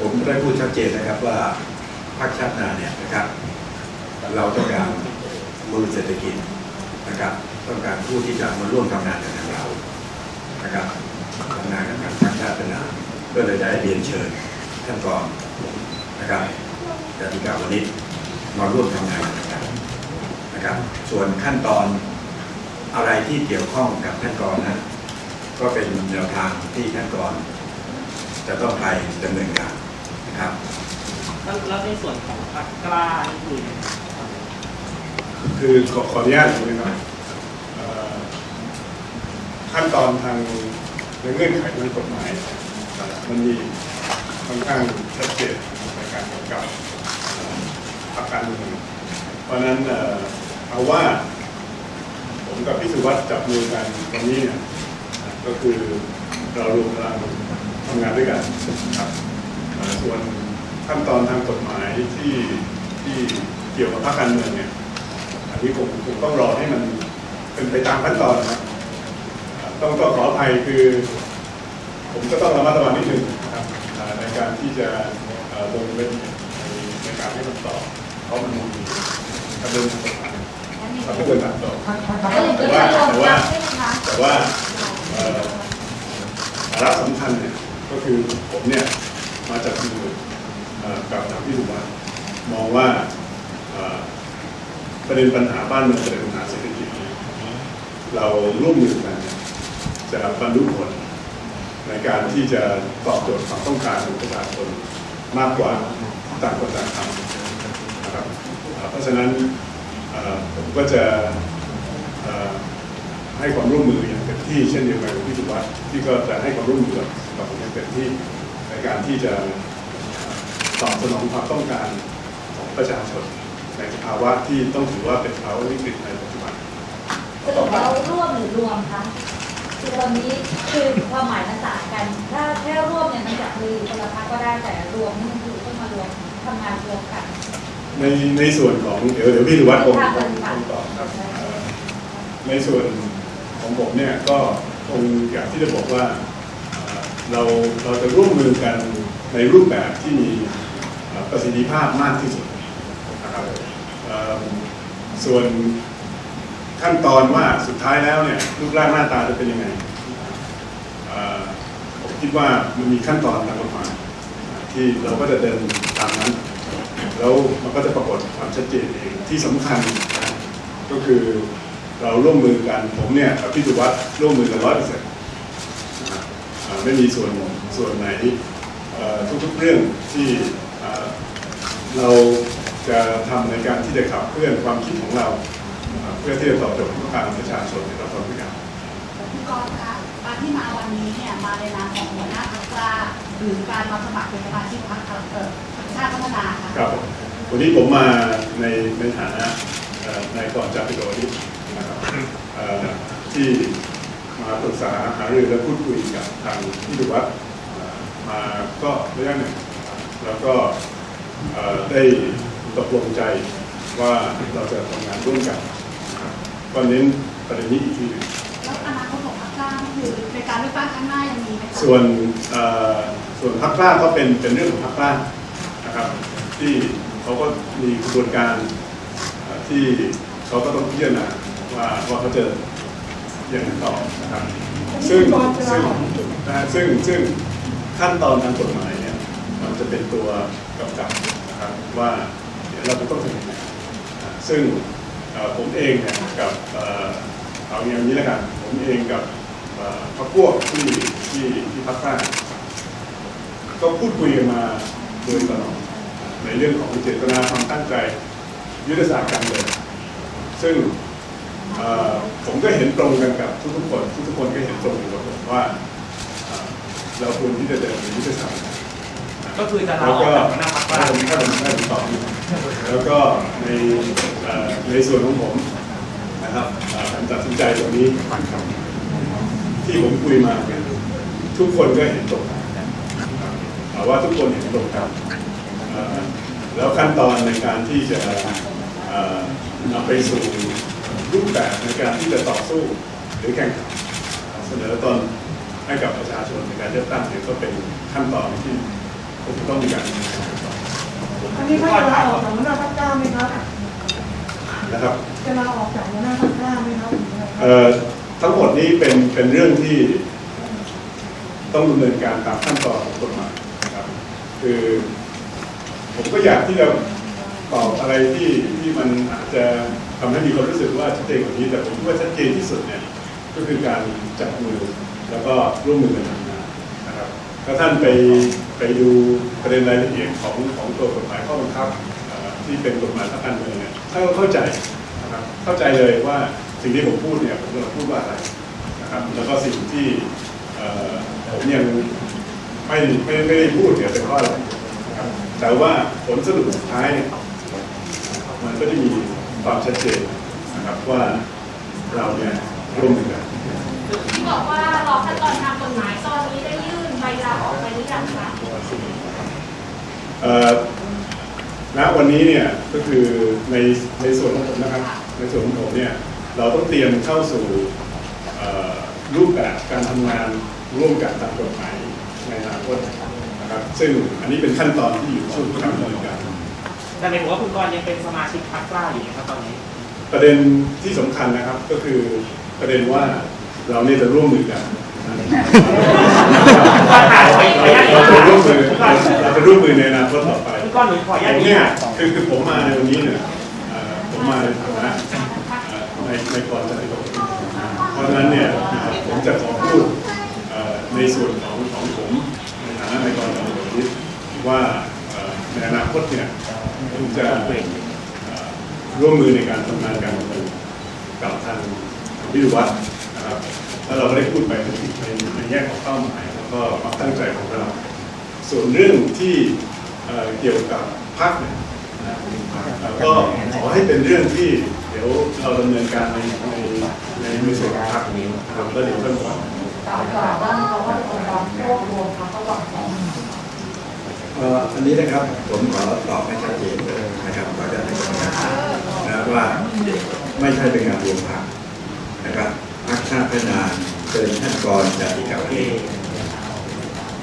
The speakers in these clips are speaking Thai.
ผมได้พูดชัดเจนนะครับว่าภาคชาตินาเนี่ยนะครับ เราต้องการมือเศรษฐกิจนะครับ ต้องการผู้ที่จะมาร่วมทำงานกับทางเรานะครับทำงานกับทางภาคชาตินาก็เลยได้เรียนเชิญท่านกรนะครับจติกาวนิชมาร่วมทำงานกับทางานะครับ ส่วนขั้นตอนอะไรที่เกี่ยวข้องกับท่านกรนั้นก็เป็นแนวทางที่ท่านกรจะต้องไปดำเนินการ ครับแล้วแล้วในส่วนของพรรคกล้านี่คือคือขอขออนุญาตอย่างนี้ครับเอ่อขั้นตอนทางในเงื่อนไขทางกฎหมายเอ่อมันมีค่อนข้างชัดเจนในการกำกับเอ่อพรรคการเมืองเพราะฉะนั้นเอ่อเอาว่า ผมกับพี่สุวัสด์จับมือกันวันนี้เนี่ยก็คือเรารวมพลังทำงานด้วยกันครับเอ่อ ส่วนขั้นตอนทางกฎหมายที่ที่เกี่ยวกับพรรคการเมืองเนี่ยอันนี้ผมผมต้องรอให้มันเป็นไปตามขั้นตอนนะต้องต้องขออภัยคือ ผมก็ต้องระมัดระวังนิดนึงนะครับในการที่จะลงเล่นในการให้คำตอบเพราะมันมีกระบวนการกฎหมายเราไม่ควรตัดต่อแต่ว่าแต่ว่าแต่ว่าสาระสำคัญเนี่ยก็คือผมเนี่ย มาจากมือเอ่อกับทางพี่สุวัสด์มองว่าประเด็นปัญหาบ้านเมืองประเด็นปัญหาเศรษฐกิจเราร่วมมือกันจะบรรลุผลในการที่จะตอบโจทย์ความต้องการของประชาชนมากกว่าต่างคนต่างทำนะครับเพราะฉะนั้นผมก็จะให้ความร่วมมืออย่างเต็มที่เช่นเดียวกันกับพี่สุวัสด์ที่ก็จะให้ความร่วมมือกับผมอย่างเต็มที่ การที่จะตอบสนองความต้องการของประชาชน ในสภาวะที่ต้องถือว่าเป็นภาวะวิกฤตในปัจจุบันสรุปแล้วร่วมหรือรวมคะคือตอนนี้คือความหมายมันต่างกัน ถ้าแค่ร่วมเนี่ยมันจะมีคนละพักก็ได้แต่รวมนี่มันคือต้องมารวมทำงานรวมกัน ในในส่วนของเดี๋ยวเดี๋ยวพี่สุวัฒน์คงค่ะคงคงตอบครับเอ่อในส่วนของผมเนี่ยก็คงอยากที่จะบอกว่า เราเราจะร่วมมือกันในรูปแบบที่มีประสิทธิภาพมากที่สุดนะครับส่วนขั้นตอนว่าสุดท้ายแล้วเนี่ยรูปร่างหน้าตาจะเป็นยังไงผมคิดว่ามันมีขั้นตอนทางกฎหมายที่เราก็จะเดินตามนั้น แล้วมันก็จะปรากฏความชัดเจนเองที่สำคัญนะก็คือเราร่วมมือกันผมเนี่ยกับพี่สุวัสด์ร่วมมือกันร้อยเปอร์เซ็นต์ ไม่มีส่วนส่วนไหนเอ่อทุกๆเรื่องที่เอ่อเราจะทำในการที่จะขับเคลื่อนความคิดของเราเอ่อเพื่อที่จะตอบโจทย์ความต้องการของประชาชนในเราทำด้วยกันคุณกรณ์คะการที่มาวันนี้เนี่ยมาในนามของหัวหน้าพรรคกล้าหรือการมาสมัครเป็นสมาชิกพรรคเอ่อชาติพัฒนาค่ะครับผมวันนี้ผมมาในในฐานะเอ่อนายกรจากพิโรนินะครับเอ่อที่มา ปรึกษาหารือและพูดคุยกับทางพี่ดุวัฒน์เอ่อมาก็ระยะหนึ่งนะครับแล้วก็เอ่อได้ตกลงใจว่าเราจะทำงานร่วมกันนะครับก็เน้นประเด็นนี้อีกทีหนึ่งแล้วอนาคตของพรรคกล้านี่คือในการเลือกตั้งครั้งหน้ายังมีไหมคะส่วนเอ่อส่วนพักกล้าก็เป็นเป็นเรื่องของพักกล้านะครับที่เขาก็มีกระบวนการเอ่อที่เขาก็ต้องพิจารณาว่าว่าเขาจะ ยังไงต่อนะครับซึ่งซึ่งนะฮะซึ่งซึ่งขั้นตอนทางกฎหมายเนี่ยมันจะเป็นตัวกำกับนะครับว่าเดี๋ยวเราจะต้องทำยังไงซึ่งผมเองเนี่ยกับเอาอย่างนี้แล้วกันผมเองกับพรรคพวกที่ที่ที่พักใต้ก็พูดคุยกันมาโดยตลอดในเรื่องของเจตนาความตั้งใจยุทธศาสตร์การเมืองซึ่ง ผมก็เห็นตรงกันกับทุกๆคนทุกๆคนก็เห็นตรงกันกับผมว่าเอ่อเราควรที่จะเดินในยุทธศาสตร์ก็คือจะลาแล้วออกก็จากหัวหน้าพรรคกล้าถ้าผมถ้าผมถ้าผมตอบอยู่แล้วก็ในเอ่อในส่วนของผมนะครับเอ่อการตัดสินใจตรงนี้ที่ผมคุยมาเนี่ยทุกคนก็เห็นตรงกันนะครับเอาว่าทุกคนเห็นตรงกันเอ่อแล้วขั้นตอนในการที่จะเอ่อนำไปสู่ รูปแบบในการที่จะต่อสู้หรือแข่งขันเสนอตนให้กับประชาชนในการเลือกตั้งเนี่ยก็เป็นขั้นตอนที่ผผมต้องมีการดำเนินการต่ออันนี้ท่านจะลาออกจากหัวหน้าพรรคกล้าไหมครับนะครับจะลาออกจากหัวหน้าพรรคกล้าไหมครับเอ่อทั้งหมดนี้เป็นเป็นเรื่องที่ต้องดำเนินการตามขั้นตอนของกฎหมายนะครับ คือผมก็อยากที่จะตอบอะไรที่ที่มันอาจจะ ทำให้มีความรู้สึกว่าชัดเจนกว่านี้ แต่ผมคิดว่าชัดเจนที่สุดเนี่ยก็คือการจับมือแล้วก็ร่วมมือกันทำงานนะครับถ้าท่านไปไปดูประเด็นรายละเอียดของของตัวกฎหมายข้อบังคับที่เป็นกฎหมายทางการเมืองเนี่ยท่านก็เข้าใจนะครับเข้าใจเลยว่าสิ่งที่ผมพูดเนี่ยผมกำลังพูดว่าอะไรนะครับแล้วก็สิ่งที่ผมยังไม่ไม่ไม่ได้พูดเนี่ยเป็นเพราะอะไรนะครับแต่ว่าผลสรุปสุดท้ายเนี่ยมันก็ได้มี ความชัดเจนนะครับว่าเราเนี่ยร่วมมือกันที่บอกว่ารอขั้นตอนทางกฎหมายตอนนี้ได้ยื่นใบลาออกไปหรือยังคะณวันนี้เนี่ยก็คือในในส่วนของผมนะครับในส่วนของผมเนี่ยเราต้องเตรียมเข้าสู่รูปแบบการทำงานร่วมกันตามกฎหมายในอนาคตนะครับ ซึ่งอันนี้เป็นขั้นตอนที่อยู่ช่วงการดำเนินการ แต่หมายถึงว่าคุณกรณ์ยังเป็นสมาชิกพรรคกล้าอยู่ไหมครับตอนนี้ ประเด็นที่สำคัญนะครับก็คือประเด็นว่าเราเนี่ยจะร่วมมือกันเราจะร่วมมือเราจะร่วมมือในอนาคตต่อไปคุณกรณ์หนูขออนุผญาตมนี้เนี่ยคือคือผมมาในวันนี้เนี่ยเอ่อผมมาในฐานะเอ่อในในกรจะติดเพราะฉะนั้นเนี่ยเอ่อผมจะขอพูดเอ่อในส่วนของของผมในฐานะในกรจะติดว่าเอ่อในอนาคตเนี่ยผมจะเอ่อ ร่วมมือในการทำงานการกับทางวิทยวัฒน์นะครับแล้วเราก็ได้พูดไปในในในแง่ของเป้าหมาย แล้วก็ความตั้งใจของเรา ส่วนเรื่องที่เเกี่ยวกับพรรคเนี่ยแล้วก็ขอให้เป็นเรื่องที่เดี๋ยวเราดำเนินการในในในในส่วนพรรคนี้ครับแล้วเดี๋ยวท่านบอกเอ่ออันนี้นะครับผมขอตอบให้ชัดเจนเลย ว่าไม่ใช่เป็นงานรวมพรรคนะครับพรรคชาติพัฒนาเชิญท่านกรจติกาวี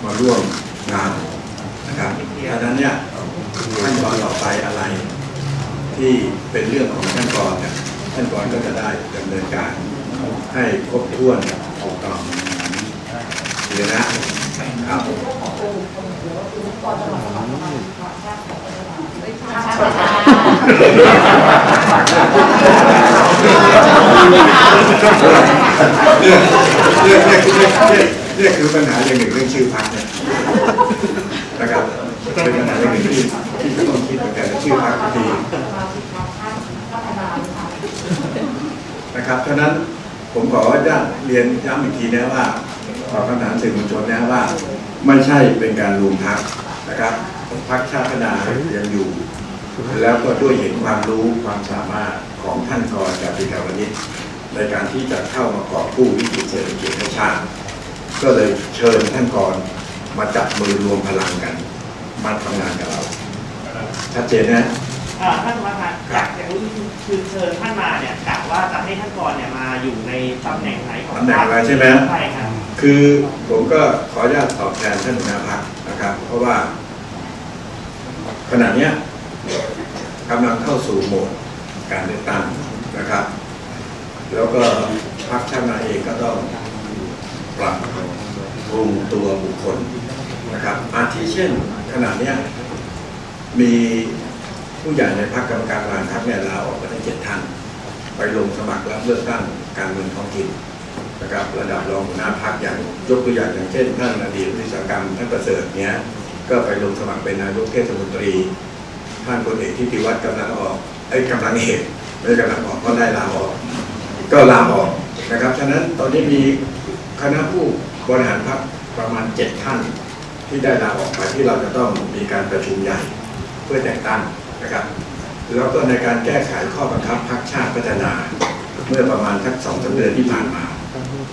มาร่วมงานนะครับดังนั้นเนี่ยขั้นตอนต่อไปอะไร ที่เป็นเรื่องของท่านกรเนี่ยท่านกรก็จะได้ดำเนินการให้ครบถ้วนถูกต้องเดี๋ยวนะครับเรื่อง เรื่องเรื่องเรื่องเรื่องคือปัญหาอย่างหนึ่งเรื่องชื่อพรรคเนี่ยนะครับเป็นปัญหาอย่างหนึ่งที่ที่จะต้องคิดเหมือนกันชื่อพรรคทีนะครับฉะนั้นผมขออนุญาเรียนย้ำอีกทีนะว่าตอบคำถามสื่อมวลชนนะว่า ไม่ใช่เป็นการรวมพรรคนะครับพรรคชาติพัฒนายังอยู่ แล้วก็ด้วยเห็นความรู้ความสามารถของท่านกรจากพิการวณิชในการที่จะเข้ามากอบกู้วิกฤตเศรษฐกิจให้ชาติ ก็เลยเชิญท่านกรมาจับมือรวมพลังกัน มาทำงานกับเรา ชัดเจนนะอ่าท่านสมาชิกอยากจะรู้คือเชิญท่านมาเนี่ยกะว่าจะให้ท่านกรณ์เนี่ยมาอยู่ในตำแหน่งไหนของตำแหน่งอะไรใช่ไหมใช่ครับคือผมก็ขออนุญาตตอบแทนท่านหัวหน้าพักนะครับ เพราะว่าขณะเนี้ย กำลังเข้าสู่โหมดการเลือกตั้งนะครับ แล้วก็พรรคชาตินาเองก็ต้องปรับปรุงตัวบุคคลนะครับ อาทิเช่นขณะนี้มีผู้ใหญ่ในพรรคกรรมการบริหารพรรคเนี่ยลาออกไปทั้งเจ็ดท่าน ไปลงสมัครรับเลือกตั้งการเมืองท้องถิ่นนะครับระดับรองหัวหน้าพักอย่างยกตัวอย่างอย่างเช่นท่านอดีตวิศวกรรมท่านประเสริฐเนี้ยก็ไปลงสมัครเป็นนายกเทศมนตรี ท่านพลเอกทิติวัฒน์กำลังออกไอ้กำลังเอกไม่กำลังออกก็ได้ลาออก ก็ลาออกนะครับ ฉะนั้นตอนนี้มีคณะผู้บริหารพรรคประมาณเจ็ดท่านที่ได้ลาออกไปที่เราจะต้องมีการประชุมใหญ่เพื่อแต่งตั้งนะครับ แล้วก็ในการแก้ไขข้อบังคับพรรคชาติพัฒนา เมื่อประมาณสักสองสาเดือนที่ผ่านมา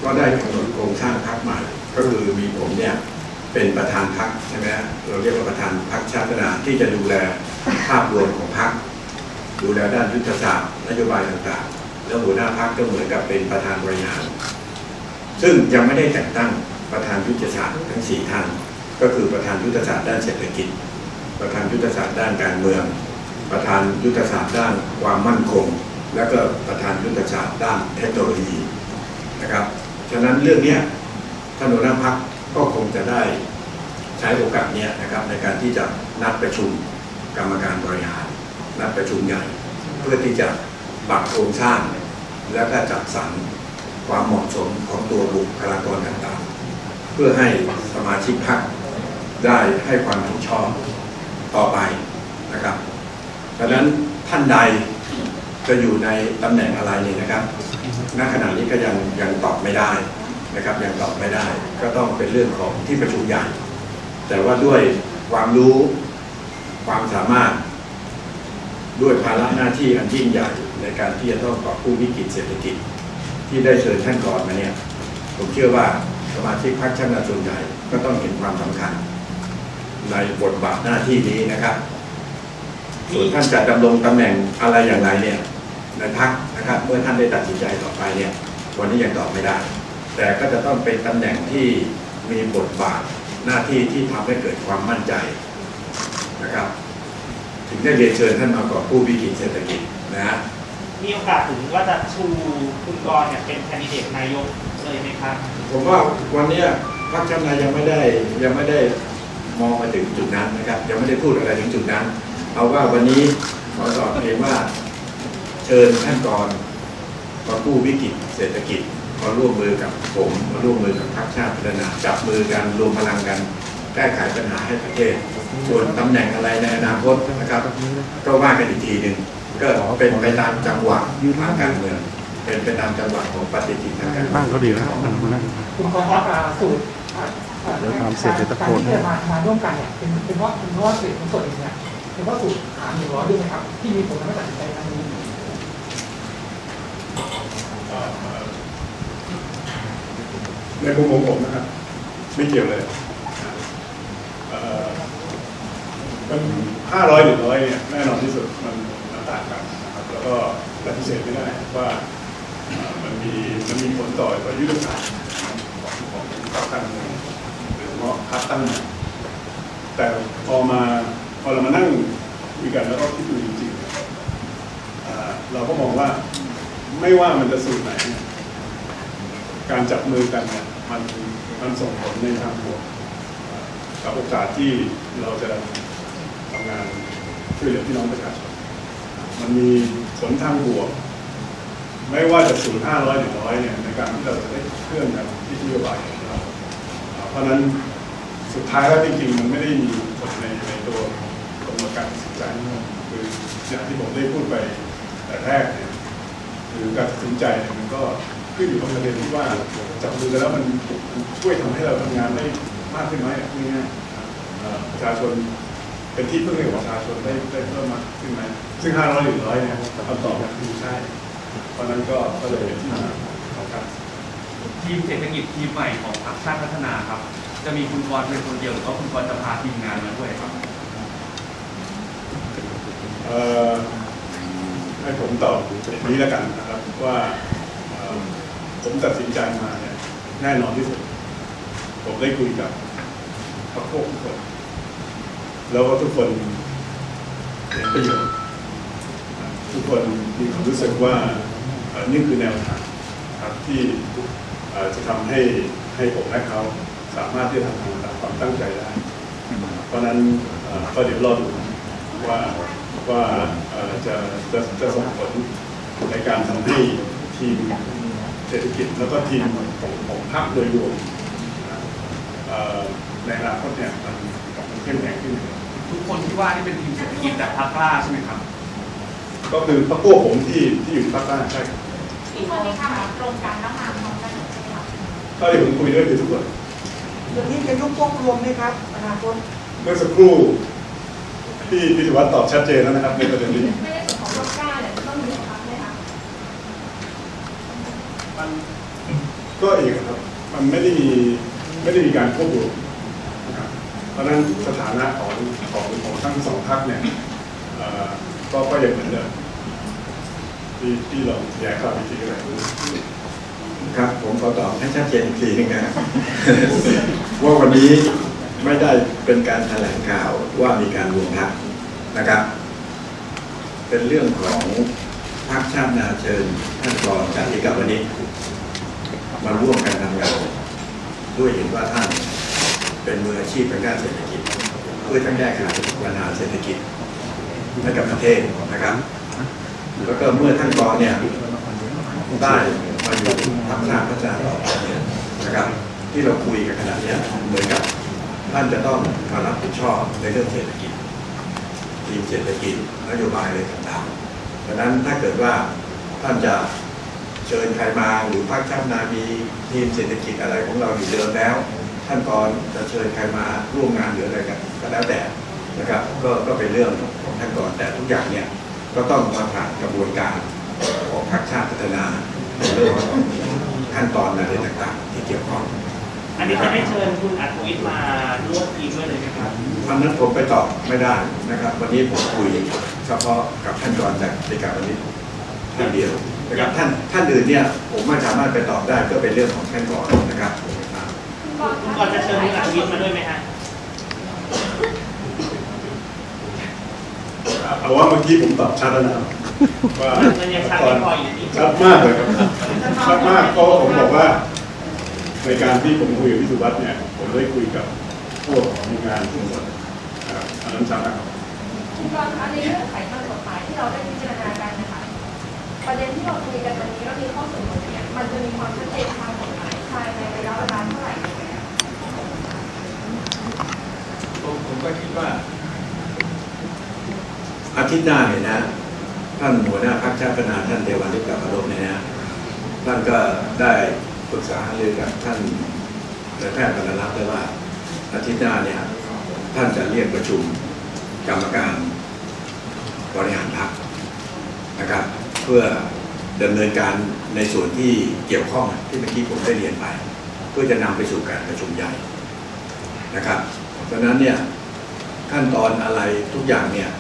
ก็ได้กำหนดโครงสร้างพรรคใหม่ ก็คือมีผมเนี่ย เป็นประธานพรรคใช่ไหมเราเรียกว่าประธานพรรคชาติพัฒนาที่จะดูแลภาพรวมของพรรคดูแลด้านยุทธศาสตร์นโยบายต่างๆ แล้วหัวหน้าพรรคก็เหมือนกับเป็นประธานบริหาร ซึ่งยังไม่ได้แต่งตั้งประธานยุทธศาสตร์ทั้งสี่ท่านก็คือประธานยุทธศาสตร์ด้านเศรษฐกิจ ประธานยุทธศาสตร์ด้านการเมือง ประธานยุทธศาสตร์ด้านความมั่นคง และก็ประธานยุทธศาสตร์ด้านเทคโนโลยีนะครับฉะนั้นเรื่องนี้ท่านหัวหน้าพัก ก็คงจะได้ใช้โอกาสนี้นะครับในการที่จะนัดประชุมกรรมการบริหารนัดประชุมใหญ่ เพื่อที่จะปรับโครงสร้าง แล้วก็จัดสรรความเหมาะสมของตัวบุคลากรต่างๆ เพื่อให้สมาชิกพรรคได้ให้ความเห็นชอบต่อไปนะครับดังนั้นท่านใดจะอยู่ในตำแหน่งอะไรเนี่ยนะครับ ณ ขณะนี้ก็ยังยังตอบไม่ได้ นะครับยังตอบไม่ได้ ก็ต้องเป็นเรื่องของที่ประชุมใหญ่แต่ว่าด้วยความรู้ความสามารถ ด้วยภาระหน้าที่อันยิ่งใหญ่ในการที่จะต้องต่อกู้วิกฤตเศรษฐกิจ ที่ได้เชิญท่านก่อนมาเนี่ยผมเชื่อว่าสมาชิกพรรคชาติส่วนใหญ่ก็ต้องเห็นความสำคัญ ในบทบาทหน้าที่นี้นะครับ ส่วนท่านจะดำรงตำแหน่งอะไรอย่างไรเนี่ยในพักนะครับเมื่อท่านได้ตัดสินใจต่อไปเนี่ยวันนี้ยังตอบไม่ได้ แต่ก็จะต้องเป็นตำแหน่งที่มีบทบาทหน้าที่ที่ทำให้เกิดความมั่นใจนะครับ ถึงได้เรียนเชิญท่านมาก่อนผู้วิกฤตเศรษฐกิจนะฮะมีโอกาสถึงว่าจะชูคุณกรณ์เนี่ยเป็นแคนดิเดตนายกเลยไหมครับ ผมว่าวันเนี้ยพรรคชาติไทยยังไม่ได้ยังไม่ได้มองมาถึงจุดนั้นนะครับ ยังไม่ได้พูดอะไรถึงจุดนั้น เอาว่าวันนี้ขอตอบเพียงว่าเชิญท่านก่อนมากู้วิกฤตเศรษฐกิจ มาร่วมมือกับผมมาร่วมมือกับพรรคชาติพัฒนาจับมือกันรวมพลังกันแก้ไขปัญหาให้ประเทศ ส่วนตำแหน่งอะไรในอนาคตนะครับ ก็ว่ากันอีกทีหนึ่งก็เป็นไปตามจังหวะทางการเมือง เป็นไปตามจังหวะของปฏิทินทางการเมืองบ้านเขาดีแล้วนั่งนั่งคุณพอสสูตรเดี๋ยวทำเสร็จเดี๋ยวตะโกนการที่จะมามาร่วมกันเนี่ยเป็นเป็นเพราะเป็นเพราะว่าเศรษฐกิจส่วนหนึ่งเนี่ยเป็นเพราะสูตรหารหนึ่งร้อยด้วยไหมครับ ที่มีผลทำให้ตัดสินใจครั้งนี้เอ่อ ในมุมของผมนะครับไม่เกี่ยวเลยมันห้าร้อยหนึ่งร้อยเนี่ยแน่นอนที่สุดมันต่างกันนะครับแล้วก็ปฏิเสธไม่ได้ว่ามันมีมันมีผลต่อต่อยุทธศาสตร์ของของพรรคการเมืองโดยเฉพาะพรรคตั้งแต่พอมาพอเรามานั่งคุยกันแล้วก็คิดดูจริงๆเอ่อเราก็มองว่าไม่ว่ามันจะสูตรไหน การจับมือกันเนี่ย มันมันส่งผลในทางบวกกับโอกาสที่เราจะทำงานช่วยเหลือพี่น้องประชาชน มันมีผลทางบวก ไม่ว่าจะสูตรห้าร้อยหนึ่งร้อยเนี่ยในการที่เราจะได้เคลื่อนกันที่นโยบายของเราเพราะนั้นสุดท้ายแล้วจริงๆ มันไม่ได้มีผลในในตัวกำหนดการตัดสินใจคืออย่างที่ผมได้พูดไปแต่แรกเนี่ยหรือการตัดสินใจเนี่ยมันก็ ขึ้นอยู่กับประเด็นที่ว่าจับมือกันแล้วมันมันช่วยทำให้เราทำงานได้มากขึ้นไหมอะง่ายๆเอ่อประชาชนเป็นที่พึ่งให้กับประชาชนได้ได้เพิ่มมากขึ้นไหมซึ่งห้าร้อยหรือร้อยเนี่ยคำตอบคือใช่เพราะฉะนั้นก็ก็เลยเป็นที่มาของการทีมเศรษฐกิจทีมใหม่ของพรรคชาติพัฒนาครับ จะมีคุณกรณ์เป็นคนเดียวหรือว่าคุณกรณ์จะพาทีมงานมาด้วยครับเอ่อให้ผมตอบอย่างนี้แล้วกันนะครับว่าเอ่อ ผมตัดสินใจมาเนี่ยแน่นอนที่สุด ผมได้คุยกับพรรคพวกทุกคน แล้วก็ทุกคนเห็นประโยชน์ทุกคนมีความรู้สึกว่านี่คือแนวทางครับที่จะทำให้ให้ผมและเขาสามารถที่จะทำงานตามความตั้งใจได้ เพราะนั้นก็เดี๋ยวรอดูว่าว่าจะจะจะส่งผลในการทำให้ทีม เศรษฐกิจแล้วก็ทีมของของภาคโดยรวมเอ่อในอนาคตเนี่ยมันมันเข้มแข็งขึ้น ทุกคนที่ว่านี่เป็นทีมเศรษฐกิจจากพรรคกล้าใช่ไหมครับ ก็คือพรรคพวกผมที่ที่อยู่ภาคใต้ใช่ครับที่คนที่ทำงานตรงกันแล้วมาพร้อมกันใช่ไหมครับก็ที่ผมคุยด้วยคือทุกคนเรื่องนี้จะยุบพวกรวมไหมครับอนาคตเมื่อสักครู่ที่พิธีวัตรตอบชัดเจนแล้วนะครับในประเด็นนี้ ไม่ได้ส่วนของพรรคกล้าเนี่ยต้องมีของพรรคไหมคะ มัน ก็เอีกครับ มันไม่ได้มีไม่ได้มีการควบรวมนะครับเพราะฉะนั้นสถานะของของของทั้งสองพักเนี่ยก็ก็ยังเหมือนเดิมที่ที่เราแยกข่าววิธีกันเลยครับ ผมขอตอบให้ชัดเจนอีกทีหนึงนะว่าวันนี้ไม่ได้เป็นการแถลงข่าวว่ามีการรวมพักนะครับ เป็นเรื่องของพักชาตินาเชิญท่านกรจติกาวนิช มาร่วมกันทำงาน ด้วยเห็นว่าท่านเป็นมืออาชีพทางด้านเศรษฐกิจ เพื่อจะแก้ไขปัญหาเศรษฐกิจให้กับประเทศนะครับ แล้วก็เมื่อท่านกรเนี่ยได้มาอยู่พักชาพัฒนาต่อไปเนี่ยนะครับ ที่เราคุยกันขนาดเนี้ยเหมือนกับท่านจะต้องมารับผิดชอบในเรื่องเศรษฐกิจทีมเศรษฐกิจนโยบายอะไรต่างๆดังนั้นถ้าเกิดว่าท่านจะ เชิญใครมาหรือภาคชาตินามีทีมเศรษฐกิจอะไรของเราอยู่เดิมแล้วท่านกรจะเชิญใครมาร่วมงานหรืออะไรกันก็แล้วแต่นะครับก็ก็เป็นเรื่องของท่านกรแต่ทุกอย่างเนี่ยก็ต้องมาผ่านกระบวนการของพรรคชาติพัฒนาในเรื่องของขั้นตอนอะไรต่างๆ ที่เกี่ยวข้องอันนี้จะไม่เชิญคุณอัธวิทย์มาร่วมทีมด้วยเลยไหมครับวันนั้นผมไปตอบไม่ได้นะครับ วันนี้ผมคุยเฉพาะกับท่านกรจากในการวันนี้ท่านเดียว นะครับท่านท่านอื่นเนี่ยผมไม่สามารถไปตอบได้ก็เป็นเรื่องของท่านกรนะครับคุณกรณ์จะเชิญคุณอัธวิทย์มาด้วยไหมฮะเอาว่าเมื่อกี้ผมตอบชัดแล้วนะครับว่ามันยังชัดไม่พออีกนิดชัดมากเลยครับชัดมากเพราะว่าผมบอกว่า ในการที่ผมคุยกับพี่สุวัสด์เนี่ย ผมได้คุยกับพวกของงานทั้งหมดนะครับอันนั้นชัดนะครับคุณกรณ์คะในเรื่องไขทางกฎหมายที่เราได้พิจารณากันนะคะ ประเด็นที่เราคุยกันวันนี้แล้วมีข้อเสนอเนี่ยมันจะมีความชัดเจนทางกฎหมายภายในระยะเวลาเท่าไหร่ยังไงคะผมผมก็คิดว่า อาทิตย์หน้าเนี่ยนะท่านหัวหน้าพรรคชาติพัฒนาท่านเทวันลิปกับอารมณ์เนี่ยนะท่านก็ได้ปรึกษาหารือกับท่านนายแพทย์บรรลักษ์ได้ว่า อาทิตย์หน้าเนี่ยท่านจะเรียกประชุมกรรมการบริหารพรรคนะครับ เพื่อดำเนินการในส่วนที่เกี่ยวข้องที่เมื่อกี้ผมได้เรียนไป เพื่อจะนำไปสู่การประชุมใหญ่นะครับดังนั้นเนี่ยขั้นตอนอะไรทุกอย่างเนี่ย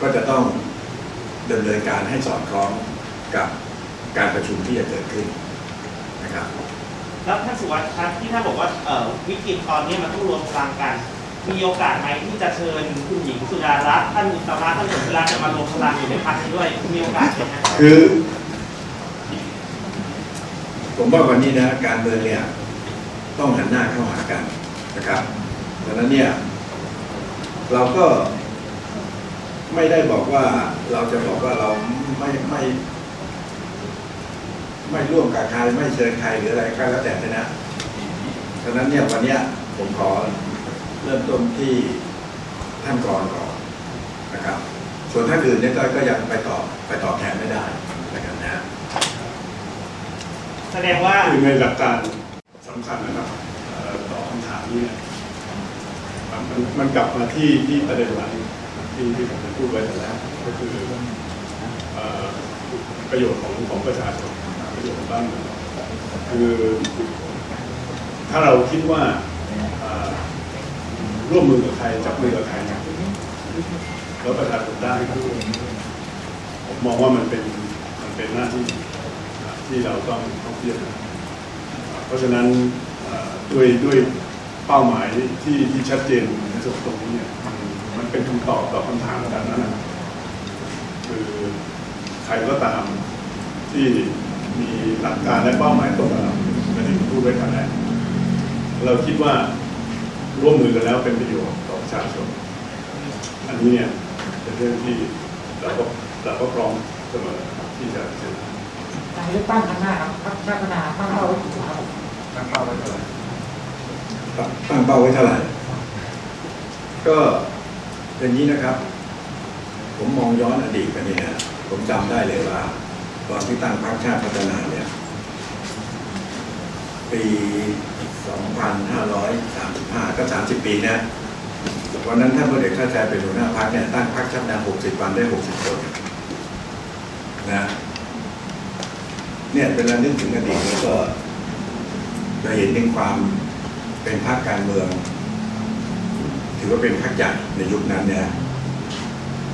ก็จะต้องดำเนินการให้สอดคล้องกับการประชุมที่จะเกิดขึ้นนะครับแล้วท่านสุวัสดิ์ครับที่ท่านบอกว่าวิกฤตตอนนี้มันต้องรวมพลังกัน มีโอกาสไหมที่จะเชิญคุณหญิงสุดารัตน์ท่านอุตตมะท่านสนธิรัตน์จะมารวมพลังอยู่ในพรรคนี้ด้วยมีโอกาสไหมฮะคือ ผมว่าวันนี้นะการเมืองเนี่ย ต้องหันหน้าเข้าหากันนะครับดังนั้นเนี่ย เราก็ไม่ได้บอกว่าเราจะบอกว่าเราไม่ไม่ ไม่ร่วมกับใครไม่เชิญใครหรืออะไรก็แล้วแต่นะฉะนั้นเนี่ยวันเนี้ยผมขอ ริ่มต้นที่ท่านกรก่อนนะครับ ส่วนท่านอื่นเนี่ยก็ก็ยังไปต่อไปต่อแทนไม่ได้นะครับนะแสดงว่าคือในหลักการสำคัญนะครับเอ่อตอบคำถามนี้เนี่ยมันมันมันกลับมาที่ที่ประเด็นหลักที่ที่ผมได้พูดไว้แต่แรกก็คือเอ่อประโยชน์ของของประชาชนประโยชน์ของบ้านเมืองคือถ้าเราคิดว่าเอ่อ ร่วมมือกับใครจับมือกับใครเนี่ยแล้วประชาชนได้ผมมองว่ามันเป็นมันเป็นหน้าที่ที่เราต้องต้องพิจารเพราะฉะนั้นด้วยด้วยเป้าหมายที่ที่ชัดเจนในส่วนตรงนี้เนี่ยมันมันเป็นคำตอบต่อคำถามแบบนั้นนะคือใครก็ตามที่มีหลักการและเป้าหมายตรงกับเราไม่ได้พูดไว้กันแรกเราคิดว่า ร่วมมือกันแล้วเป็นประโยชน์ต่อประชาชน อันนี้เนี่ยเป็นเรื่องที่เราก็เราก็พร้อมเสมอที่จะเจรจาการเลือกตั้งครั้งหน้าครับพรรคชาติพัฒนาตั้งเป้าไว้กี่ครับผมตั้งเป้าไว้เท่าไหร่ตั้งเป้าไว้เท่าไหร่ ก็อย่างนี้นะครับ ผมมองย้อนอดีตไปเนี่ยนะผมจำได้เลยว่า ตอนที่ตั้งพรรคชาติพัฒนาเนี่ยปี 2535 ก็ 30 ปีนะวันนั้นท่านพลเอกชาติชายเป็นหัวหน้าพรรคเนี่ยตั้งพรรคชาติพัฒนา60 วันได้ 60 คนนะเนี่ยเวลานึกถึงอดีตแล้วก็จะเห็นถึงความเป็นพรรคการเมือง ถือว่าเป็นพรรคใหญ่ในยุคนั้นเนี่ย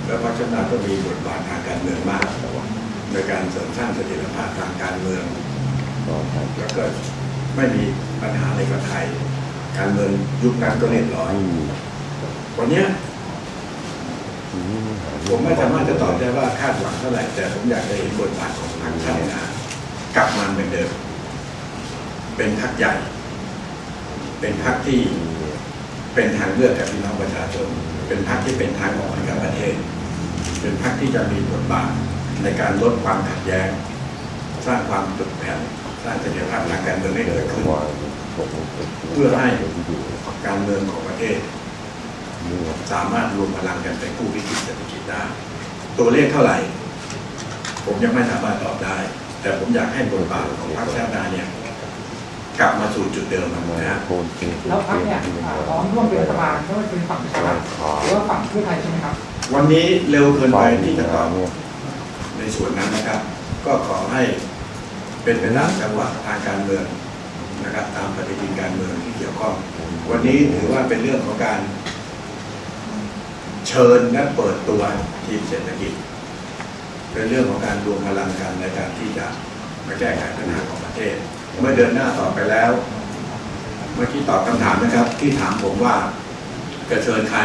แล้วพรรคชาติพัฒนาก็มีบทบาททางการเมืองมากในการเสริมสร้างเสถียรภาพทางการเมืองแล้วก็ ไม่มีปัญหาอะไรกับไทย การเมืองยุคนั้นก็เรียบร้อยวันนี้ผมไม่สามารถจะตอบได้ว่าคาดหวังเท่าไหร่แต่ผมอยากจะเห็นบทบาทของพรรคชาติพัฒนากลับมาเหมือนเดิม เป็นพรรคใหญ่ เป็นพรรคที่เป็นทางเลือกกับพี่น้องประชาชน เป็นพรรคที่เป็นทางออกให้กับประเทศ เป็นพรรคที่จะมีบทบาทในการลดความขัดแย้ง สร้างความจุดแผ่น สร้างเสถียรภาพทางการเมืองให้เกิดขึ้นเพื่อให้การเมืองของประเทศ สามารถรวมพลังกันไปกู้วิกฤตเศรษฐกิจได้ตัวเลขเท่าไหร่ ผมยังไม่สามารถตอบได้ แต่ผมอยากให้บทบาทของพรรคชาตินาเนี่ยกลับมาสู่จุดเดิมนะฮะแล้วพรรคเนี่ยอ่าพร้อมร่วมเป็นรัฐบาลไม่ว่าจะเป็นฝั่งประชาธิปัตย์หรือว่าฝั่งเพื่อไทยใช่ไหมครับ วันนี้เร็วเกินไปที่จะตอบในส่วนนั้นนะครับ ก็ขอให้ เป็นไปตามจังหวะทางการเมืองนะครับตามปฏิทินการเมืองที่เกี่ยวข้อง วันนี้ถือว่าเป็นเรื่องของการ เชิญและเปิดตัวทีมเศรษฐกิจ เป็นเรื่องของการรวมพลังกันในการที่จะมาแก้ไขปัญหาของประเทศ เมื่อเดินหน้าต่อไปแล้ว เมื่อกี้ตอบคำถามนะครับ ที่ถามผมว่าจะเชิญใคร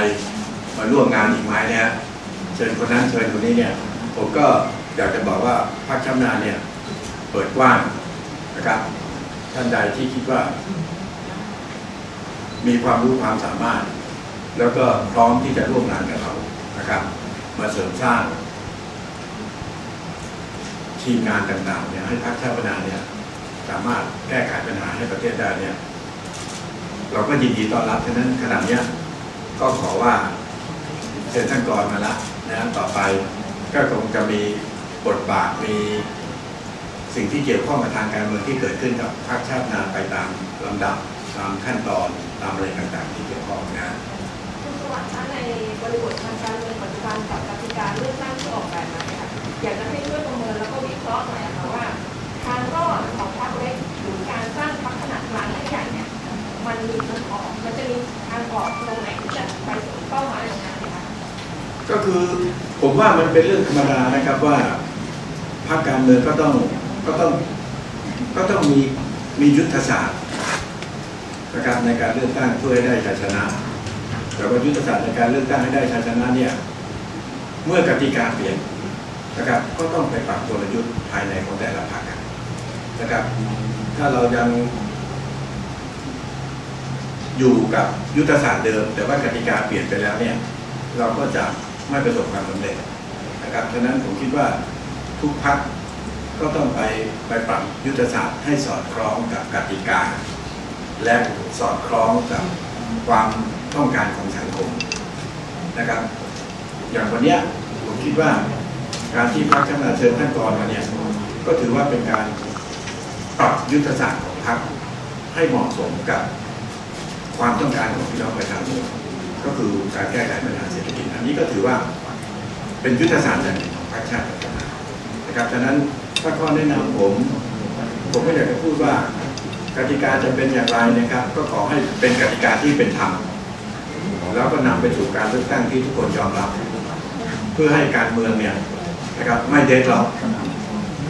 มาร่วมงานอีกไหมเนี่ยเชิญคนนั้นเชิญคนนี้เนี่ย ผมก็อยากจะบอกว่าภาคชำนาญเนี่ย เปิดกว้างนะครับท่านใดที่คิดว่า มีความรู้ความสามารถ แล้วก็พร้อมที่จะร่วมงานกับเรานะครับ มาเสริมสร้าง ทีมงานต่างๆเนี่ยให้พรรคชาติพัฒนาเนี่ย สามารถแก้ไขปัญหาให้ประเทศได้เนี่ย เราก็ยินดีต้อนรับฉะนั้นขณะเนี้ยก็ขอว่าเชิญท่านกรมาละนะต่อไปก็คงจะมีบทบาทมี สิ่งที่เกี่ยวข้องกับทางการเมืองที่เกิดขึ้นกับพรรคชาตินาไปตามลำดับตามขั้นตอนตามอะไรต่างๆ ที่เกี่ยวข้องนะคุณสวัสดิ์คะในบริบททางการเมืองปัจจุบันกับกติกาเลือกตั้งที่ออกแบบมาเนี่ยค่ะอยากจะให้ช่วยประเมินแล้วก็วิเคราะห์หน่อยนะคะว่าทางรอดของพรรคเล็กหรือการสร้างพรรคขนาดกลางให้ใหญ่เนี่ยมันมีทางออกมันจะมีทางออกตรงไหนที่จะไปถึงเป้าหมายตรงนั้นไหมคะก็คือผมว่ามันเป็นเรื่องธรรมดานะครับว่าพรรคการเมืองก็ต้อง ก็ต้องก็ต้องมีมียุทธศาสตร์นะครับในการเลือกตั้งเพื่อให้ได้ชัยชนะ แต่ว่ายุทธศาสตร์ในการเลือกตั้งให้ได้ชัยชนะเนี่ยเมื่อกติกาเปลี่ยนนะครับก็ต้องไปปรับกลยุทธ์ภายในของแต่ละพรรคนะครับ ถ้าเรายังอยู่กับยุทธศาสตร์เดิม แต่ว่ากติกาเปลี่ยนไปแล้วเนี่ย เราก็จะไม่ประสบความสำเร็จนะครับฉะนั้นผมคิดว่าทุกพัก ก็ต้องไปไปปรับยุทธศาสตร์ให้สอดคล้องกับกติกา และสอดคล้องกับความต้องการของสังคมนะครับ อย่างวันนี้ผมคิดว่าการที่พรรคชาติเชิญท่านกรมาเนี่ยก็ถือว่าเป็นการปรับยุทธศาสตร์ของพรรคให้เหมาะสมกับความต้องการของพี่น้องประชาชนก็คือการแก้ไขปัญหาเศรษฐกิจ อันนี้ก็ถือว่าเป็นยุทธศาสตร์อย่างหนึ่งของพรรคชาติพัฒนานะครับฉะนั้น ถ้าข้อแนะนำผม ผมก็อยากจะพูดว่ากติกาจะเป็นอย่างไรนะครับ ก็ขอให้เป็นกติกาที่เป็นธรรมแล้วก็นำไปสู่การเลือกตั้งที่ทุกคนยอมรับ เพื่อให้การเมืองเนี่ยนะครับไม่เด็ดหรอก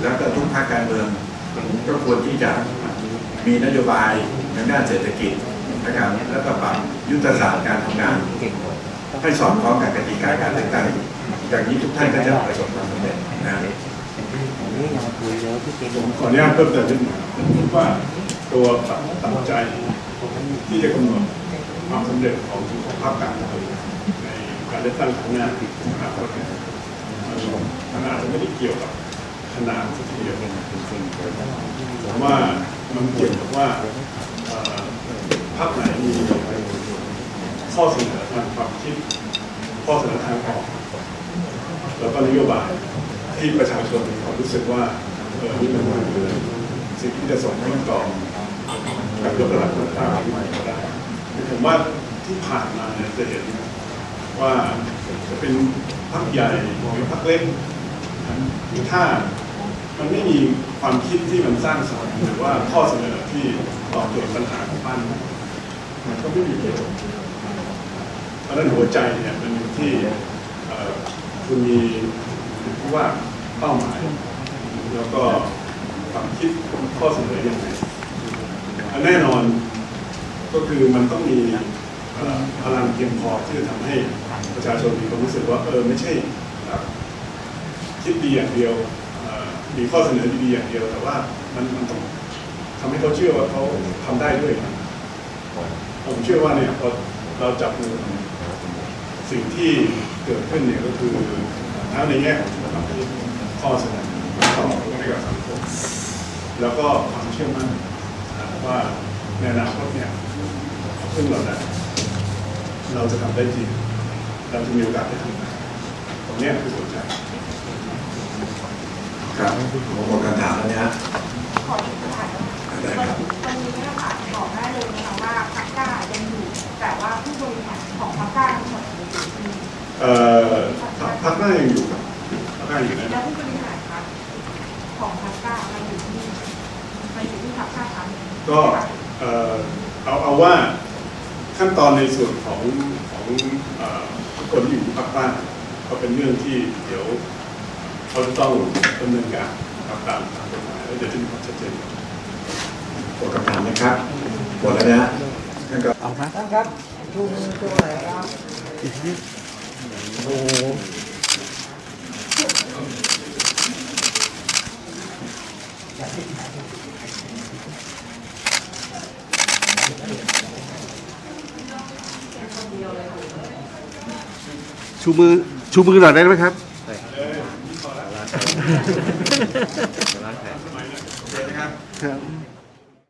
แล้วก็ทุกภาคการเมืองก็ควรที่จะมีนโยบายทางด้านเศรษฐกิจนะครับแล้วก็ปรับยุทธศาสตร์การทำงาน ให้สอดคล้องกับกติกาการเลือกตั้งอย่างนี้ทุกท่านก็จะประสบความสำเร็จนะ ผมขออนุญาตเพิ่มเติมนิดหนึ่งผมคิดว่าตัวปัจจัยที่จะกำหนดความสำเร็จของภาคการเมืองในการเลือกตั้งครั้งหน้าอนาคตเนี่ยมันอาจจะไม่ได้เกี่ยวกับขนาดสักทีเดียวผมว่ามันเกี่ยวกับว่าเอ่อพรรคไหนมีข้อเสนอทางความคิด ข้อเสนอทางออก แล้วก็นโยบาย ที่ประชาชนมีความรู้สึกว่าเออนี่มันคือสิ่งที่จะส่งผลต่อการยกระดับคุณภาพที่มันก็ได้ผมว่าที่ผ่านมาเนี่ยจะเห็นว่าจะเป็นพรรคใหญ่หรือพรรคเล็กถ้ามันไม่มีความคิดที่มันสร้างสรรค์หรือว่าข้อเสนอที่ตอบโจทย์ปัญหาของบ้านมันก็ไม่มีประโยชน์เพราะฉะนั้นหัวใจเนี่ยมันอยู่ที่คุณมี ว่าเป้าหมาย แล้วก็ความคิดข้อเสนอยังไงแน่นอนก็คือมันต้องมีพลังเพียงพอที่จะทำให้ประชาชนมีความรู้สึกว่าเออไม่ใช่คิดดีอย่างเดียวมีข้อเสนอดีๆอย่างเดียว แต่ว่ามันมันต้องทำให้เขาเชื่อว่าเขาทำได้ด้วยผมเชื่อว่าเนี่ยพอเราจับมือสิ่งที่เกิดขึ้นเนี่ยก็คือ ทั้งในแง่ของความคิดข้อเสนอต่อให้กับสังคมแล้วก็ความเชื่อมั่นว่าในอนาคตเนี่ยซึ่งเราได้เราจะทำได้จริง เราจะมีโอกาสได้ทำตรงนี้คือสนใจครับผมหมดคำถามแล้วนะฮะขออีกคำถามได้ครับวันนี้นี่ยค่ะบอกได้เลยนะคะว่าพักกล้ายังอยู่แต่ว่าผู้บริหารของพักก้าทั้งหมด เอ่อพักพักหน้ายังอยู่ครับพักหน้าอยู่นะแล้วผู้บริหารพักของพักกล้ามาอยู่ที่นี่มาอยู่ที่พักกล้าครั้งนี้ก็เอ่อเอาเอาว่าขั้นตอนในส่วนของของเอ่อคนที่อยู่ที่ภาคใต้ก็เป็นเรื่องที่เดี๋ยวเขาจะต้องดำเนินการนะครับตามตามกฎหมายแล้วเดี๋ยวจะมีความชัดเจนหมดคำถามนะครับหมดแล้วนะฮะท่านก็เอามาท่านครับชูมือโชว์หน่อยครับอีกนิด โอ้โหชูมือ ชูมือหน่อยได้ไหมครับครับ